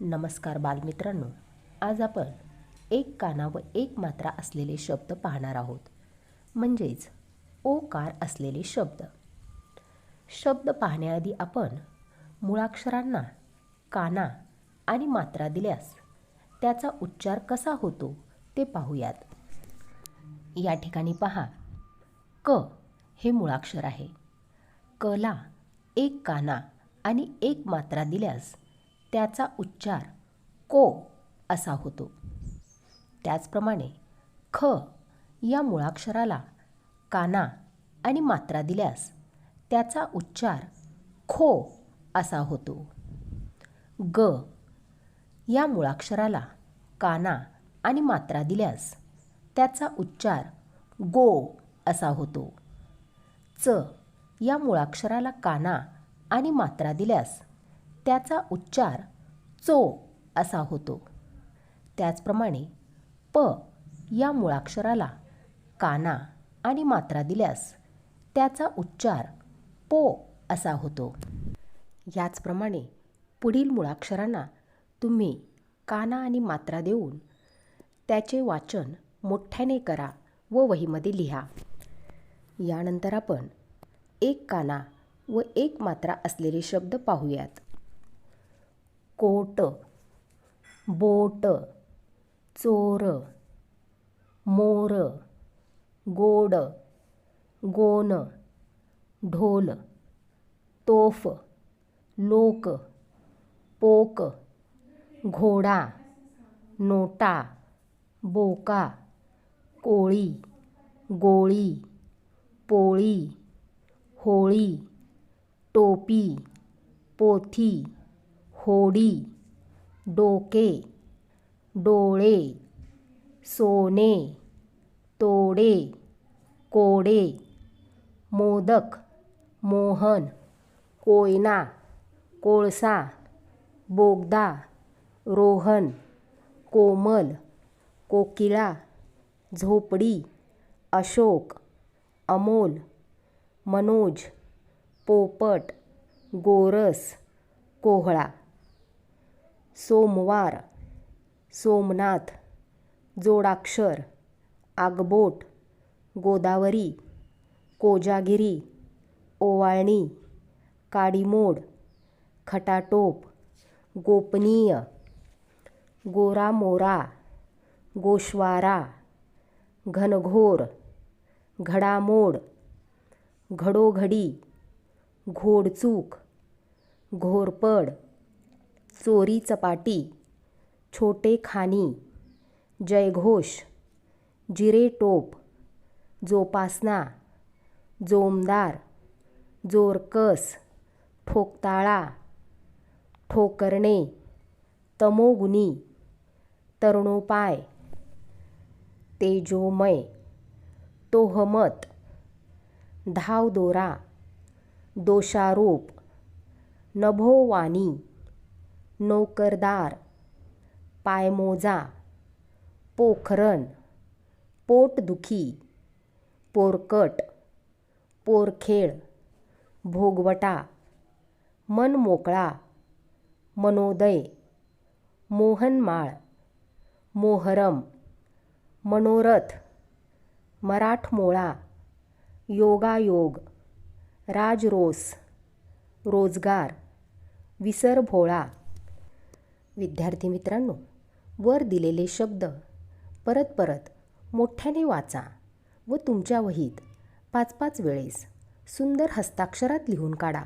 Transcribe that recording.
नमस्कार बालमित्रांनो. आज आपण एक काना व एक मात्रा असलेले शब्द पाहणार आहोत. म्हणजेच ओकार असलेले शब्द. शब्द पाहण्याआधी आपण मुळाक्षरांना काना आणि मात्रा दिल्यास त्याचा उच्चार कसा होतो ते पाहूयात. या ठिकाणी पहा. क हे मुळाक्षर आहे. कला एक काना आणि एक मात्रा दिल्यास त्याचा उच्चार को असा होतो. त्याचप्रमाणे ख या मुळाक्षराला काना आणि मात्रा दिल्यास त्याचा उच्चार खो असा होतो. ग या मुळाक्षराला काना आणि मात्रा दिल्यास त्याचा उच्चार गो असा होतो. च या मुळाक्षराला काना आणि मात्रा दिल्यास त्याचा उच्चार चो असा होतो. त्याचप्रमाणे प या मुळाक्षराला काना आणि मात्रा दिल्यास त्याचा उच्चार पो असा होतो. याचप्रमाणे पुढील मुळाक्षरांना तुम्ही काना आणि मात्रा देऊन त्याचे वाचन मोठ्याने करा व वहीमध्ये लिहा. यानंतर आपण एक काना व एक मात्रा असलेले शब्द पाहूयात. कोट बोट चोर मोर गोड गोन ढोल तोफ लोक पोक घोडा नोटा बोका कोळी गोळी पोळी होळी टोपी पोथी होडी डोके डोळे सोने तोडे कोडे मोदक मोहन कोयना कोळसा बोगदा रोहन कोमल कोकिळा झोपडी अशोक अमोल मनोज पोपट गोरस कोहळा. सोमवार सोमनाथ जोडाक्षर आगबोट गोदावरी कोजागिरी ओवाळणी काडीमोड खटाटोप गोपनीय गोरामोरा गोश्वारा घनघोर घडामोड घडोघडी घोडचूक घोरपड चोरी चपाटी छोटे खानी जयघोष जिरेटोप जोपासना जोमदार जोरकस ठोकताळा ठोकरणे तमोगुनी तरुणोपाय तेजोमय तोहमत धावदोरा दोषारोप नभोवाणी नोकरदार पायमोजा पोखरण पोटदुखी पोरकट पोरखेळ भोगवटा मनमोकळा मनोदय मोहनमाळ मोहरम मनोरथ मराठमोळा योगायोग राजरोस रोजगार विसरभोळा विद्यार्थी मित्रांनो वर दिलेले शब्द परत परत मोठ्याने वाचा व तुमच्या वहीत पाच पाच वेळेस सुंदर हस्ताक्षरात लिहून काढा.